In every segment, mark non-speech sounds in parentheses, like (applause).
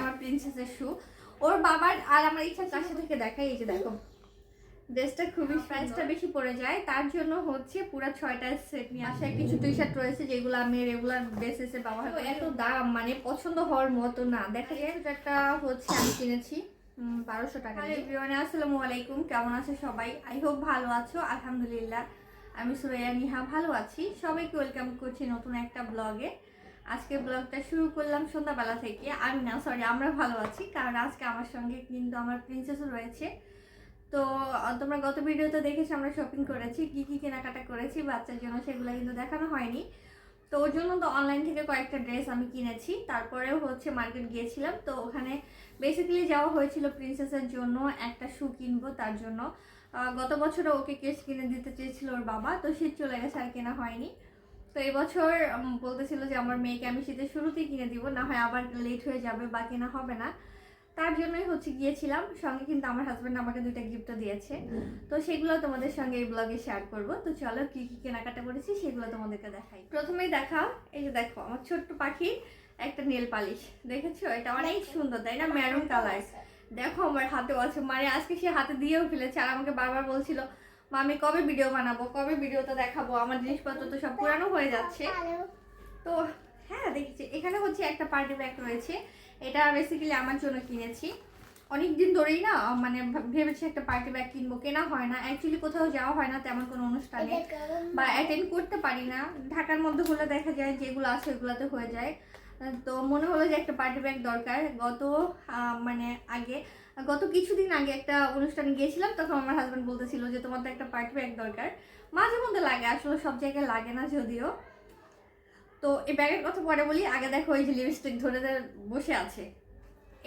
আমার প্রিন্সেসের শু ওর বাবার আর আমার ইচ্ছা কাছে থেকে দেখাই এই যে দেখো। ড্রেসটা খুবই প্রাইসটা বেশি পড়ে যায়। তার জন্য হচ্ছে পুরো ছয়টা সেট নিয়ে আসা কিছু টি শার্ট রয়েছে যেগুলো আমি রেগুলার বেসিসে ব্যবহার করি। এত দাম মানে পছন্দ হওয়ার মতো না। দেখা যায় একটা হচ্ছে আমি কিনেছি। বারোশো টাকা এভরিওয়ানে আসসালামু আলাইকুম। কেমন আছে সবাই? আই হোপ ভালো আছো। আলহামদুলিল্লাহ আমি সুরাইয়া নিহা ভালো আছি। সবাইকে ওয়েলকাম করছি নতুন একটা ব্লগে আজকে ব্লগটা শুরু করলাম সন্ধ্যাবেলা থেকে। আমি না সরি আমরা ভালো আছি, কারণ আজকে আমার সঙ্গে কিন্তু আমার প্রিন্সেসও রয়েছে। তো তোমরা গত ভিডিওতে দেখেছি আমরা শপিং করেছি, কি কি কেনাকাটা করেছি, বাচ্চার জন্য সেগুলো কিন্তু দেখানো হয়নি। তো, ওর জন্য তো অনলাইন থেকে কয়েকটা ড্রেস আমি কিনেছি, তারপরেও হচ্ছে মার্কেট গিয়েছিলাম। তো, ওখানে বেসিক্যালি যাওয়া হয়েছিল প্রিন্সেসের জন্য একটা শু কিনবো তার জন্য। গত বছরও ওকে কেস কিনে দিতে চেয়েছিল ওর বাবা, তো সে চলে গেছে আর কেনা হয়নি। তো এবছর বলতেছিল যে আমার মেয়েকে আমি শীতের শুরুতেই কিনে দিব, না হয় আবার লেট হয়ে যাবে বা কেনা হবে না। তার জন্যই হচ্ছে গিয়েছিলাম, সঙ্গে কিন্তু আমার হাজব্যান্ড আমাকে দুইটা গিফটও দিয়েছে। তো সেগুলো তোমাদের সঙ্গে এই ব্লগে শেয়ার করব। তো চলো কি কি কেনাকাটা করেছি সেগুলো তোমাদেরকে দেখাই। প্রথমেই দেখা এই যে দেখো, আমার ছোট্ট পাখি, একটা নেল পালিশ দেখেছ? এটা অনেক সুন্দর, তাই না? ম্যারুন কালার দেখো, আমার হাতেও আছে। মানে আজকে সে হাতে দিয়েও ফেলেছে, আর আমাকে বারবার বলছিল আমি কবে ভিডিও বানাবো? কবে ভিডিওটা দেখাবো? আমার জিনিসপত্র তো সব পুরানো হয়ে যাচ্ছে। তো হ্যাঁ দেখেছি। এখানে হচ্ছে একটা পার্টি ব্যাগ রয়েছে। এটা বেসিক্যালি আমার জন্য কিনেছি। অনেক দিন ধরেই না মানে ভেবেছি একটা পার্টি ব্যাগ কিনবো। কেনা হয় না। অ্যাকচুয়ালি কোথাও যাওয়া হয় না তেমন কোনো অনুষ্ঠানে। বা অ্যাটেন্ড করতে পারি না। ঢাকার মধ্যে হলে দেখা যায় যেগুলো আছে ওগুলোতে হয়ে যায়। তো মনে হলো যে একটা পার্টি ব্যাগ দরকার। গত মানে আগে গত কিছুদিন আগে একটা অনুষ্ঠানে গিয়েছিলাম তখন আমার হাজব্যান্ড বলতেছিল যে তোমার তো একটা পার্টি ব্যাগ দরকার। মাঝে মধ্যে লাগে আসলে সব জায়গায় লাগে না যদিও। তো এই ব্যাগের কথা পরে বলি আগে দেখো এই যে লিপস্টিক ধরে ধরে বসে আছে।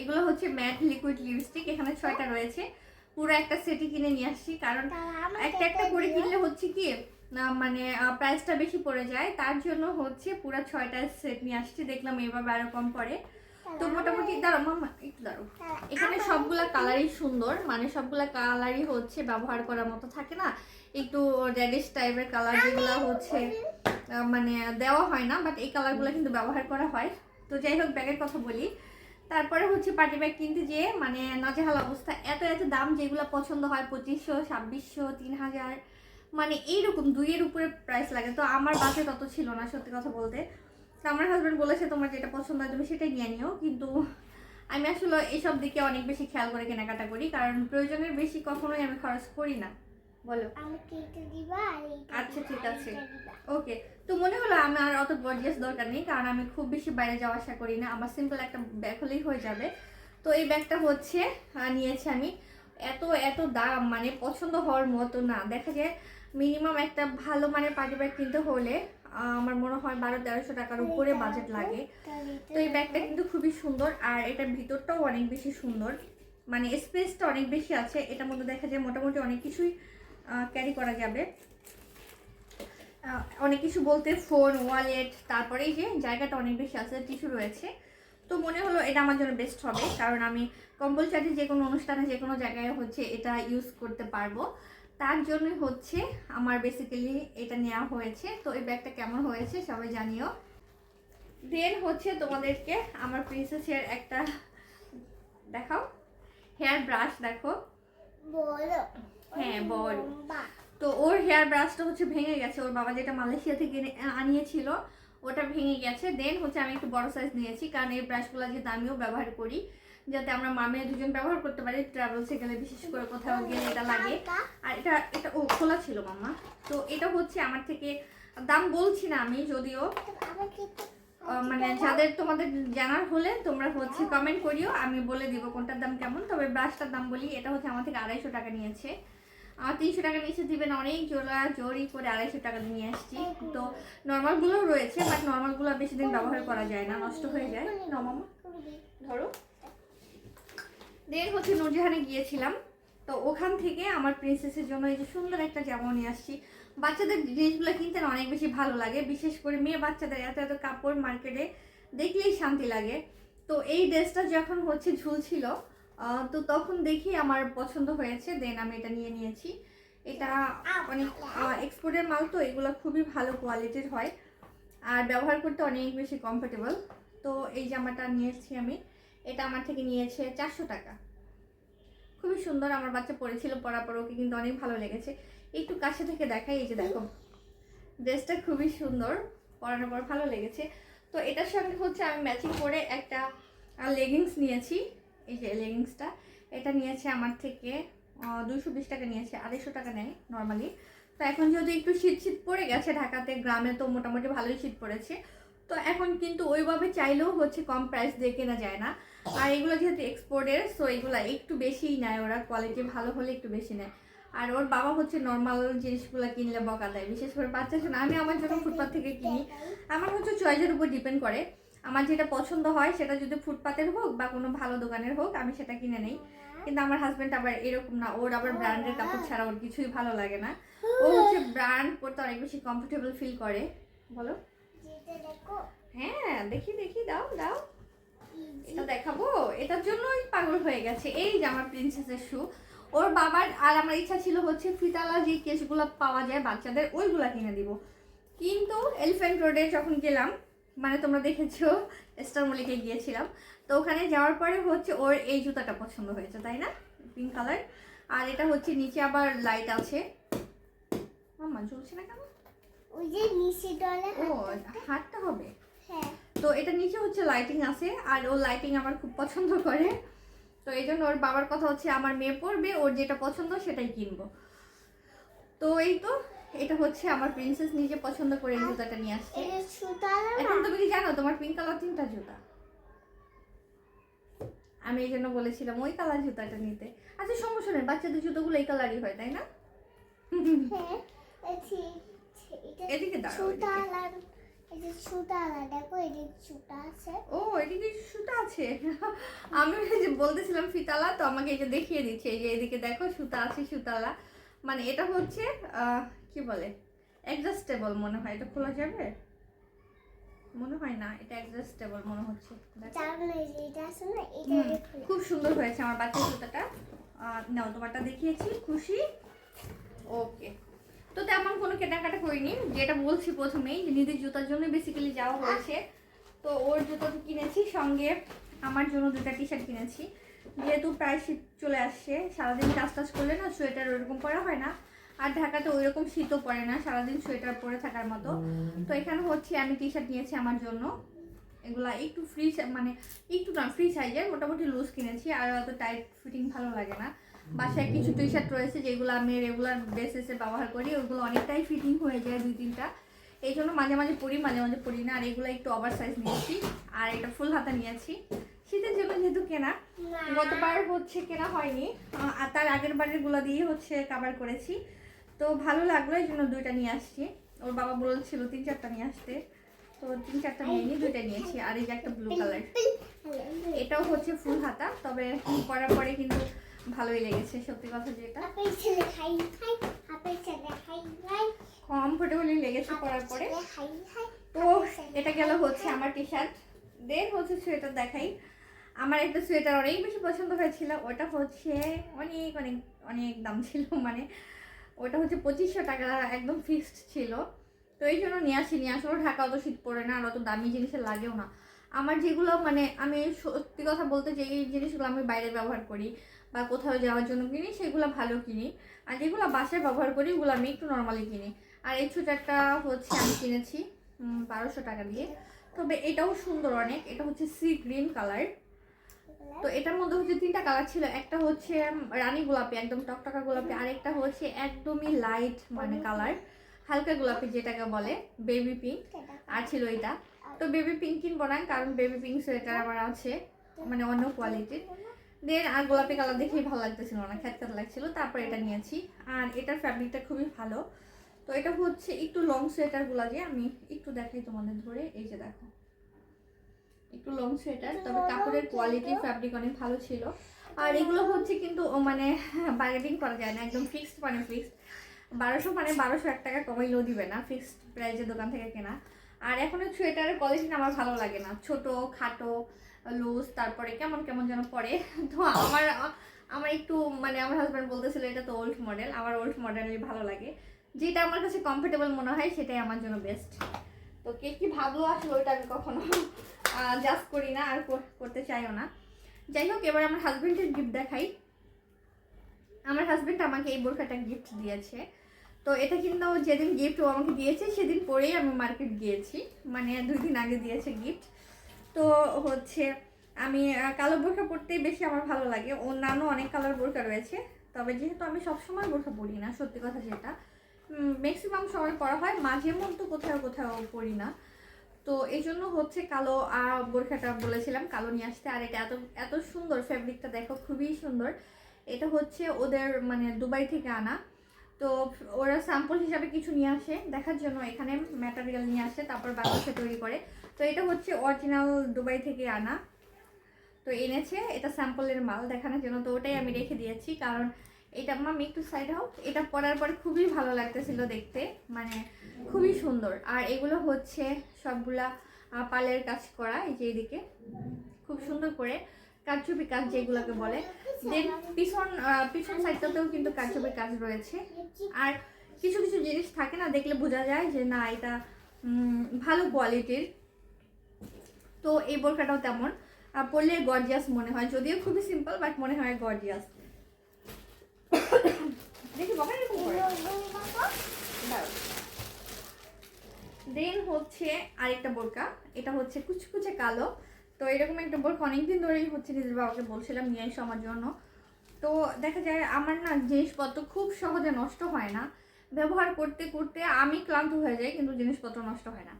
এগুলো হচ্ছে ম্যাট লিকুইড লিপস্টিক এখানে ছয়টা রয়েছে। পুরো একটা সেটই কিনে নিয়ে আসছি কারণ একটা একটা করে কিনলে হচ্ছে কি না মানে প্রাইসটা বেশি পড়ে যায়। তার জন্য হচ্ছে পুরো ছয়টা সেট নিয়ে আসছি দেখলাম এবার আরও কম পড়ে। তো মোটামুটি, দাঁড়ো মামা একটু দাঁড়ো এখানে সবগুলা কালারই সুন্দর মানে সবগুলা কালারই হচ্ছে ব্যবহার করার মতো থাকে না? একটু রেডিশ টাইপের কালার যেগুলো হচ্ছে মানে দেওয়া হয় না বাট এই কালারগুলো কিন্তু ব্যবহার করা হয়। তো যাই হোক, ব্যাগের কথা বলি। তারপরে হচ্ছে পার্টি ব্যাগ কিনতে যেয়ে মানে নাজেহাল অবস্থা। এত এত দাম যেগুলো পছন্দ হয়, পঁচিশশো, ছাব্বিশশো, তিন হাজার মানে এইরকম দুইয়ের উপরে প্রাইস লাগে। তো আমার বাসে তত ছিল না, সত্যি কথা বলতে। তো আমার হাজব্যান্ড বলেছে তোমার যেটা পছন্দ হয় তুমি সেটাই নিয়ে নিও। কিন্তু আমি আসলে এইসব দিকে অনেক বেশি খেয়াল করে কেনাকাটা করি কারণ প্রয়োজনের বেশি কখনোই আমি খরচ করি না। বলো। আমাকে এটা দিবা আচ্ছা, ঠিক আছে। ওকে। তো মনে হলো আমার অত গর্জিয়াস দরকার নেই কারণ আমি খুব বেশি বাইরে যাওয়া আসা করি না আমার সিম্পল একটা ব্যাগ হলেই হয়ে যাবে। তো এই ব্যাগটা হচ্ছে নিয়েছি আমি। এত এত দাম মানে পছন্দ হওয়ার মতো না। দেখা যায় মিনিমাম একটা ভালো মানের পার্টি ব্যাগ কিনতে হলে আমার মনে হয় বারো তেরোশো টাকার উপরে বাজেট লাগে। তো এই ব্যাগটা কিন্তু খুবই সুন্দর আর এটার ভিতরটাও অনেক বেশি সুন্দর। মানে স্পেসটা অনেক বেশি আছে এটার মধ্যে দেখা যায় মোটামুটি অনেক কিছুই ক্যারি করা যাবে। অনেক কিছু বলতে ফোন ওয়ালেট তারপরে যে জায়গাটা অনেক বেশি আছে টিস্যু রয়েছে। তো মনে হলো এটা আমার জন্য বেস্ট হবে কারণ আমি কম্পালসারি যে কোনো অনুষ্ঠানে যে কোনো জায়গায় হচ্ছে এটা ইউজ করতে পারব। তার জন্য হচ্ছে আমার বেসিক্যালি এটা নেওয়া হয়েছে। তো এই ব্যাগটা কেমন হয়েছে সবাই জানিও। দেন হচ্ছে তোমাদেরকে আমার প্রিন্সেসের একটা দেখাও। হেয়ার ব্রাশ দেখো। হ্যাঁ, বল। তো ওর হেয়ার ব্রাশটা হচ্ছে ভেঙে গেছে। ওর বাবা যেটা মালয়েশিয়া থেকে আনিয়েছিল ওটা ভেঙে গেছে। দেন হচ্ছে আমি একটু বড় সাইজ নিয়েছি কারণ এই ব্রাশগুলো যেহেতু দামিও ব্যবহার করি। যাতে আমরা মামে দুজন ব্যবহার করতে পারি ট্রাভেলসে গেলে বিশেষ করে কোথাও গেলে এটা লাগে। আর এটা এটা ও খোলা ছিল মামা তো এটা হচ্ছে আমার থেকে দাম বলছি না আমি যদিও। মানে যাদের তোমাদের জানার হলে তোমরা হচ্ছে কমেন্ট করিও আমি বলে দিব কোনটার দাম কেমন। তবে ব্রাশটার দাম বলি এটা হচ্ছে আমার থেকে আড়াইশো টাকা নিয়েছে। আমার তিনশো টাকা নিচে দিবেন অনেক জোড়া জোরি করে আড়াইশো টাকা নিয়ে আসছি। তো নর্মালগুলোও রয়েছে বাট নর্মালগুলো বেশি দিন ব্যবহার করা যায় না নষ্ট হয়ে যায়। নমামা ধরো। দেন হচ্ছে নূরজাহানে গিয়েছিলাম। তো ওখান থেকে আমার প্রিন্সেসের জন্য এই যে সুন্দর একটা জামা নিয়ে আসছি। বাচ্চাদের জিনিসগুলো কিনতে অনেক বেশি ভালো লাগে। বিশেষ করে মেয়ে বাচ্চাদের এত এত কাপড় মার্কেটে দেখলেই শান্তি লাগে। তো এই ড্রেসটা যখন হচ্ছে ঝুলছিল তো তখন দেখি আমার পছন্দ হয়েছে। দেন আমি এটা নিয়ে নিয়েছি। এটা অনেক এক্সপোর্টের মাল তো, এগুলো খুবই ভালো কোয়ালিটির হয়। আর ব্যবহার করতে অনেক বেশি কমফোর্টেবল তো এই জামাটা নিয়েছি আমি। এটা আমার থেকে নিয়েছে চারশো টাকা। খুবই সুন্দর আমার বাচ্চা পরেছিল পরার পর ওকে কিন্তু অনেক ভালো লেগেছে। একটু কাছে থেকে দেখাই, এই যে দেখো। ড্রেসটা খুবই সুন্দর, পরানোর পর ভালো লেগেছে। তো এটার সঙ্গে হচ্ছে আমি ম্যাচিং করে একটা লেগিংস নিয়েছি। এই যে লেগিংসটা এটা নিয়েছে আমার থেকে দুশো বিশ টাকা নিয়েছে, আড়াইশো টাকা নেয় নর্মালি তো এখন যেহেতু একটু শীত শীত পড়ে গেছে ঢাকাতে, গ্রামে তো মোটামুটি ভালোই শীত পড়েছে। তো এখন কিন্তু ওইভাবে চাইলেও হচ্ছে কম প্রাইস দিয়ে কেনা যায় না। আর এগুলো যেহেতু এক্সপোর্টের সো এগুলো একটু বেশিই নেয় ওরা কোয়ালিটি ভালো হলে একটু বেশি নেয়। আর ওর বাবা হচ্ছে নর্মাল জিনিসগুলো কিনলে বকা দেয় বিশেষ করে বাচ্চা জন্য আমি আমার জন্য ফুটপাথ থেকে কিনি আমার হচ্ছে চয়েসের উপর ডিপেন্ড করে। আমার যেটা পছন্দ হয় সেটা যদি ফুটপাতের হোক বা কোনো ভালো দোকানের হোক আমি সেটা কিনে নেই। কিন্তু আমার হাজব্যান্ড আবার এরকম না ওর আবার ব্র্যান্ডের কাপড় ছাড়া ওর কিছুই ভালো লাগে না। ও হচ্ছে ব্র্যান্ড পরতে অনেক বেশি কমফোর্টেবল ফিল করে। বলো। হ্যাঁ দেখি দেখি দাও দাও। এটা দেখাবো। এটার জন্যই পাগল হয়ে গেছে। এই যে আমার প্রিন্সেসের শু ওর বাবার আর আমার ইচ্ছা ছিল হচ্ছে ফিতালা যে কেসগুলো পাওয়া যায় বাচ্চাদের ওইগুলা কিনে দিব। কিন্তু এলিফ্যান্ট রোডে যখন গেলাম মানে তোমরা দেখেছ স্টার মলিকে গিয়েছিলাম তো ওখানে যাওয়ার পরে হচ্ছে ওর এই জুতাটা পছন্দ হয়েছে তাই না? পিঙ্ক কালার আর এটা হচ্ছে নিচে আবার লাইট আছে। মাম্মা ঝুলছে না কেন? ওই যে নিচে ডলে ও হাতটা হবে। তো এটা নিচে হচ্ছে লাইটিং আছে আর ও লাইটিং আমার খুব পছন্দ করে। তো এই জন্য ওর বাবার কথা হচ্ছে আমার মেয়ে পড়বে ওর যেটা পছন্দ সেটাই কিনবো। তো এই তো এটা হচ্ছে আমার প্রিন্সেস নিজে পছন্দ করে জুতাটা নিয়ে আসছে। এখন তুমি কি জানো তোমার পিঙ্ক কালার তিনটা জুতা? আমি এই জন্য বলেছিলাম ওই কালার জুতাটা নিতে। আচ্ছা সমস্যা নেই বাচ্চাদের জুতোগুলো এই কালারই হয় তাই না? হ্যাঁ এদিকে দাঁড়াও, এদিকে। সুতালা এটা দেখো এদিকে সুতা আছে। ও এদিকে সুতা আছে। আমি যে বলতেছিলাম ফিতালা তো আমাকে যে দেখিয়ে দিচ্ছে। এই যে এদিকে দেখো সুতা আছে সুতালা। মানে এটা হচ্ছে কি বলে? অ্যাডজাস্টেবল মনে হয়। এটা খোলা যাবে? মনে হয় না এটা অ্যাডজাস্টেবল মনে হচ্ছে। মানে এটা এটা খুব সুন্দর হয়েছে আমার বাচ্চার জুতাটা আহ, নাও তোমারটা দেখিয়েছি। খুশি? ওকে। তো তেমন কোনো কেনাকাটা করিনি। যেটা বলছি প্রথমেই, যে নিজের জুতার জন্য বেসিক্যালি যাওয়া হয়েছে। তো ওর জুতো কিনেছি, সঙ্গে আমার জন্য দুটা টি শার্ট কিনেছি। যেহেতু প্রায় শীত চলে আসছে, সারাদিন কাজ টাজ করলে না সোয়েটার ওইরকম পরা হয় না। আর ঢাকাতে ওইরকম শীতও পড়ে না, সারাদিন সোয়েটার পরে থাকার মতো। তো এখানে হচ্ছে আমি টি শার্ট নিয়েছি আমার জন্য। এগুলা একটু ফ্রি মানে একটু না ফ্রি সাইজের মোটামুটি লুজ কিনেছি। আর অত টাইট ফিটিং ভালো লাগে না। বাসায় কিছু টি শার্ট রয়েছে যেগুলো আমি রেগুলার বেসিসে ব্যবহার করি ওগুলো অনেকটাই ফিটিং হয়ে যায় দুই তিনটা। এই জন্য মাঝে মাঝে পরি মাঝে মাঝে পরি না আর এগুলো একটু ওভার সাইজ নিয়েছি আর এটা ফুল হাতা নিয়েছি। শীতের জন্য যেহেতু কেনা গতবার হচ্ছে কেনা হয়নি আর তার আগের বারেরগুলো দিয়ে হচ্ছে কাবার করেছি। তো ভালো লাগল এই জন্য দুইটা নিয়ে আসছি। ওর বাবা বলেছিল তিন চারটা নিয়ে আসতে তো তিন চারটা নিয়ে নিয়ে দুইটা নিয়েছি। আর এই যে একটা ব্লু কালার এটাও হচ্ছে ফুল হাতা তবে করার পরে কিন্তু ভালোই লেগেছে সত্যি কথা যেটা। কমফোর্টেবলি লেগেছে পরার পরে। তো এটা গেল হচ্ছে আমার টি শার্ট দেন হচ্ছে সোয়েটার দেখাই। আমার একটা সোয়েটার অনেক বেশি পছন্দ হয়েছিল ওটা হচ্ছে অনেক অনেক অনেক দাম ছিল মানে ওটা হচ্ছে পঁচিশশো টাকা একদম ফিক্সড ছিল। তো এই জন্য নিয়ে আসি নিয়ে আসলে ঢাকা অত শীত পড়ে না আর অত দামি জিনিসের লাগেও না। আমার যেগুলো মানে আমি সত্যি কথা বলতে যে এই জিনিসগুলো আমি বাইরে ব্যবহার করি বা কোথাও যাওয়ার জন্য কিনি সেগুলো ভালো কিনি। আর যেগুলো বাসায় ব্যবহার করি ওগুলো আমি একটু নর্মালি কিনি। আর এই সোয়েটারটা হচ্ছে আমি কিনেছি বারোশো টাকা দিয়ে। তবে এটাও সুন্দর অনেক। এটা হচ্ছে সি গ্রিন কালার। তো এটার মধ্যে হচ্ছে তিনটা কালার ছিল। একটা হচ্ছে রানী গোলাপি একদম টকটকা গোলাপি। আরেকটা হচ্ছে একদমই লাইট মানে কালার হালকা গোলাপি যেটাকে বলে বেবি পিঙ্ক আর ছিল এটা। তো বেবি পিঙ্ক কিনবো না, কারণ বেবি পিঙ্ক সোয়েটার আমার আছে মানে অন্য কোয়ালিটির দেন আর গোলাপি কালার দেখেই ভালো লাগতেছিল না খ্যাত খ্যাত লাগছিল, তারপর এটা নিয়েছি। আর এটার ফ্যাব্রিকটা খুবই ভালো। তো এটা হচ্ছে একটু লং সোয়েটারগুলো যে আমি একটু দেখাই তোমাদের ধরে, এই যে দেখো। একটু লং সোয়েটার, তবে কাপড়ের কোয়ালিটি ফ্যাব্রিক অনেক ভালো ছিল। আর এগুলো হচ্ছে কিন্তু মানে বার্গেনিং করা যায় না, একদম ফিক্সড মানে ফিক্সড বারোশো মানে বারোশো এক টাকা কমাইলেও দিবে না ফিক্সড প্রাইজের দোকান থেকে কেনা। আর এখন সোয়েটারের কোয়ালিটি আমার ভালো লাগে না। ছোট, খাটো লুজ তারপরে কেমন কেমন যেন পরে। তো আমার আমার একটু মানে আমার হাজব্যান্ড বলতেছিল এটা তো ওল্ড মডেল আমার ওল্ড মডেলই ভালো লাগে। যেটা আমার কাছে কমফোর্টেবল মনে হয়, সেটাই আমার জন্য বেস্ট তো কে কি ভাবলো আসলে ওইটা আমি কখনো জাজ করি না আর করতে চাইও না। যাই হোক, এবার আমার হাজব্যান্ডের গিফট দেখাই। আমার হাজবেন্ড আমাকে এই বোরখাটা গিফট দিয়েছে। তো এটা কিন্তু যেদিন গিফট ও আমাকে দিয়েছে, সেদিন পরেই আমি মার্কেট গিয়েছি। মানে দুই দিন আগে দিয়েছে গিফট তো হচ্ছে, আমি কালো বোরখা পরতেই বেশি আমার ভালো লাগে। অন্যান্য অনেক কালার বোরখা রয়েছে। তবে যেহেতু আমি সবসময় বোরখা পরি না, সত্যি কথা যেটা। ম্যাক্সিমাম সময় পরা হয়। মাঝে মধ্যে কোথাও কোথাও পরি না। তো এই জন্য হচ্ছে কালো বোরখাটা বলেছিলাম, কালো নিয়ে আসতে। আর এটা এত এত সুন্দর ফ্যাব্রিকটা দেখো, খুবই সুন্দর। এটা হচ্ছে ওদের মানে দুবাই থেকে আনা। তো ওরা স্যাম্পল হিসাবে কিছু নিয়ে আসে, দেখার জন্য এখানে ম্যাটেরিয়াল নিয়ে আসে, তারপর বাংলাদেশে তৈরি করে। তো এটা হচ্ছে অরিজিনাল দুবাই থেকে আনা। তো এনেছে, এটা স্যাম্পলের মাল দেখানোর জন্য, তো ওটাই আমি রেখে দিয়েছি, কারণ এটা মামি একটু সাইড হোক এটা পরার পরে খুবই ভালো লাগতেছিল দেখতে মানে খুবই সুন্দর। আর এগুলো হচ্ছে সবগুলা পালের কাজ করা, এই যে এদিকে। খুব সুন্দর করে কারচুপি কাজ যেগুলোকে বলে। দেন পিছন পিছন সাইডটাতেও কিন্তু কারচুপি কাজ রয়েছে। আর কিছু কিছু জিনিস থাকে না, দেখলে বোঝা যায় যে না, এটা ভালো কোয়ালিটির তো এই বোরখাটাও তেমন। পরলে গর্জিয়াস মনে হয়, যদিও খুবই সিম্পল বাট মনে হয় গর্জিয়াস দেন হচ্ছে আরেকটা বোরকা এটা হচ্ছে কুচকুচে কালো। তো এরকম একটা বোরকা অনেকদিন ধরেই হচ্ছে নিজের বাবাকে বলছিলাম নিয়ে এসো আমার জন্য। তো দেখা যায় আমার না জিনিসপত্র খুব সহজে নষ্ট হয় না। ব্যবহার করতে করতে আমি ক্লান্ত হয়ে যাই কিন্তু জিনিসপত্র নষ্ট হয় না।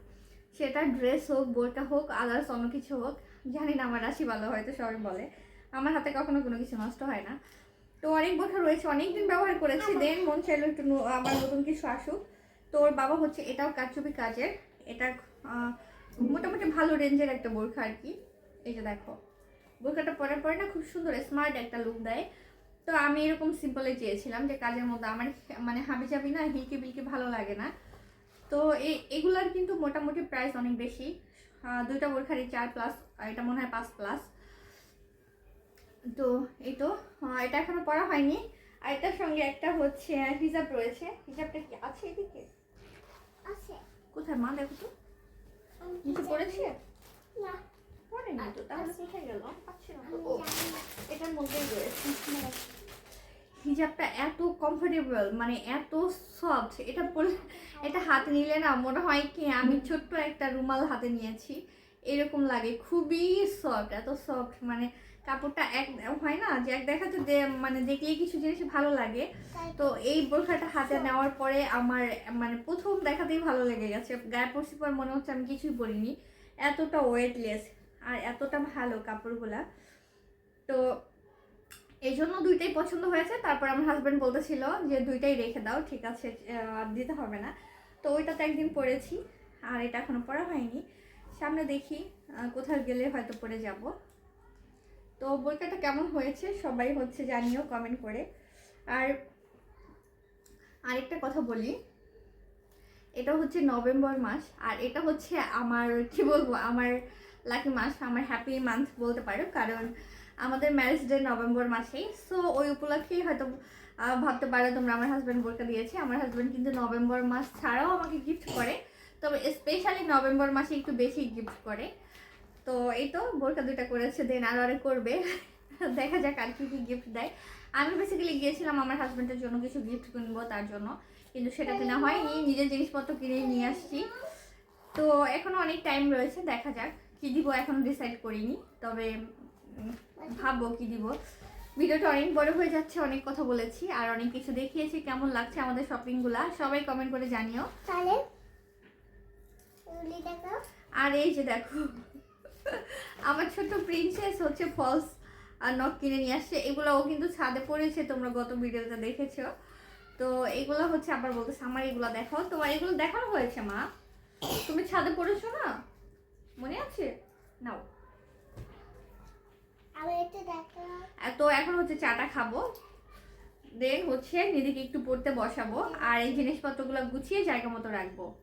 সেটা ড্রেস হোক বইটা হোক আদার্স অন্য কিছু হোক জানি না আমার রাশি ভালো হয়তো সবাই বলে। আমার হাতে কখনো কোনো কিছু নষ্ট হয় না। তো অনেক বোরকা রয়েছে অনেকদিন ব্যবহার করেছি দেন মন চাইলো একটু আমার নতুন কিছু আসুক। তো ওর বাবা হচ্ছে এটাও কারচুপি কাজের এটা মোটামুটি ভালো রেঞ্জের একটা বোরখা আর কি। এই যে দেখো বোরখাটা পরার পরে না খুব সুন্দর স্মার্ট একটা লুক দেয়। তো আমি এরকম সিম্পলে চেয়েছিলাম যে কাজের মধ্যে আমার মানে হাবি জাবি না হিলকি বিলকি ভালো লাগে না। তো এই এগুলার কিন্তু মোটামুটি প্রাইস অনেক বেশি। দুইটা বোরখারই চার প্লাস এটা মনে হয় পাঁচ প্লাস তো এই তো এটা এখনও পড়া হয়নি। আর এটার সঙ্গে একটা হচ্ছে হিজাব রয়েছে। হিজাবটা কি আছে এদিকে? আছে। কোথায়? মা দেখো তো। নিচে পড়েছে পড়েনি তো তাহলে কোথায় গেল? পাচ্ছি আমি ও। এটার মধ্যেই রয়েছে হিজাবটা এত কমফোর্টেবল মানে এত সফট এটা পরে এটা হাতে নিলে না মনে হয় কি আমি ছোট্ট একটা রুমাল হাতে নিয়েছি। এরকম লাগে খুবই সফট এত সফট মানে কাপড়টা এক হয় না যে এক দেখাতে দে- মানে দেখলেই কিছু জিনিস ভালো লাগে। তো এই বোরখাটা হাতে নেওয়ার পরে আমার মানে প্রথম দেখাতেই ভালো লেগে গেছে। গায়ে পরছি পর মনে হচ্ছে আমি কিছুই পরিনি। এতটা ওয়েটলেস আর এতটা ভালো কাপড়গুলা। তো এই জন্য দুইটাই পছন্দ হয়েছে। তারপর আমার হাজব্যান্ড বলতেছিল যে, দুইটাই রেখে দাও, ঠিক আছে দিতে হবে না। তো ওইটা তো একদিন পরেছি, আর এটা এখনও পরা হয়নি। সামনে দেখি কোথাও গেলে হয়তো পরে যাব। তো বইটা কেমন হয়েছে সবাই হচ্ছে জানিও কমেন্ট করে। আর আরেকটা কথা বলি, এটা হচ্ছে নভেম্বর মাস, আর এটা হচ্ছে আমার, কি বলব, আমার লাকি মাস আমার হ্যাপি মান্থ বলতে পারো, কারণ আমাদের ম্যারেজ ডে নভেম্বর মাসেই সো ওই উপলক্ষেই হয়তো ভাবতে পারো তোমরা আমার হাজব্যান্ড বোরকা দিয়েছে, আমার হাজব্যান্ড কিন্তু নভেম্বর মাস ছাড়াও আমাকে গিফট করে, তবে স্পেশালি নভেম্বর মাসে একটু বেশি গিফট করে, তো এই তো বোরকা দুইটা করেছে দেন আরও আরে করবে, (laughs) দেখা যাক আর কি কি গিফট দেয়। আমি বেসিক্যালি গিয়েছিলাম আমার হাজব্যান্ডের জন্য কিছু গিফট কিনবো তার জন্য, কিন্তু সেটা কেনা হয়নি, নিজের জিনিসপত্র কিনে নিয়ে আসছি, তো এখনও অনেক টাইম রয়েছে, দেখা যাক। কি দিব এখনও ডিসাইড করিনি তবে ভাববো কি দিব। ভিডিওটা অনেক বড় হয়ে যাচ্ছে অনেক কথা বলেছি আর অনেক কিছু দেখিয়েছি কেমন লাগছে আমাদের শপিংগুলা সবাই কমেন্ট করে জানিও। তাহলে আর এই যে দেখো আমার ছোট্ট প্রিন্সেস হচ্ছে ফলস আর নখ কিনে নিয়ে আসছে এগুলো ও কিন্তু ছাদে পড়েছে তোমরা গত ভিডিওতে দেখেছ। তো এগুলো হচ্ছে আবার বলতেছে আমার এগুলো দেখাও। তোমার এগুলো দেখানো হয়েছে মা? তুমি ছাদে পড়েছো না? মনে আছে? নাও। তো এখন হচ্ছে চাটা খাব। দেন হচ্ছে নিদিকে একটু পড়তে বসাবো। আর এই জিনিসপত্রগুলো গুছিয়ে জায়গা মতো রাখব।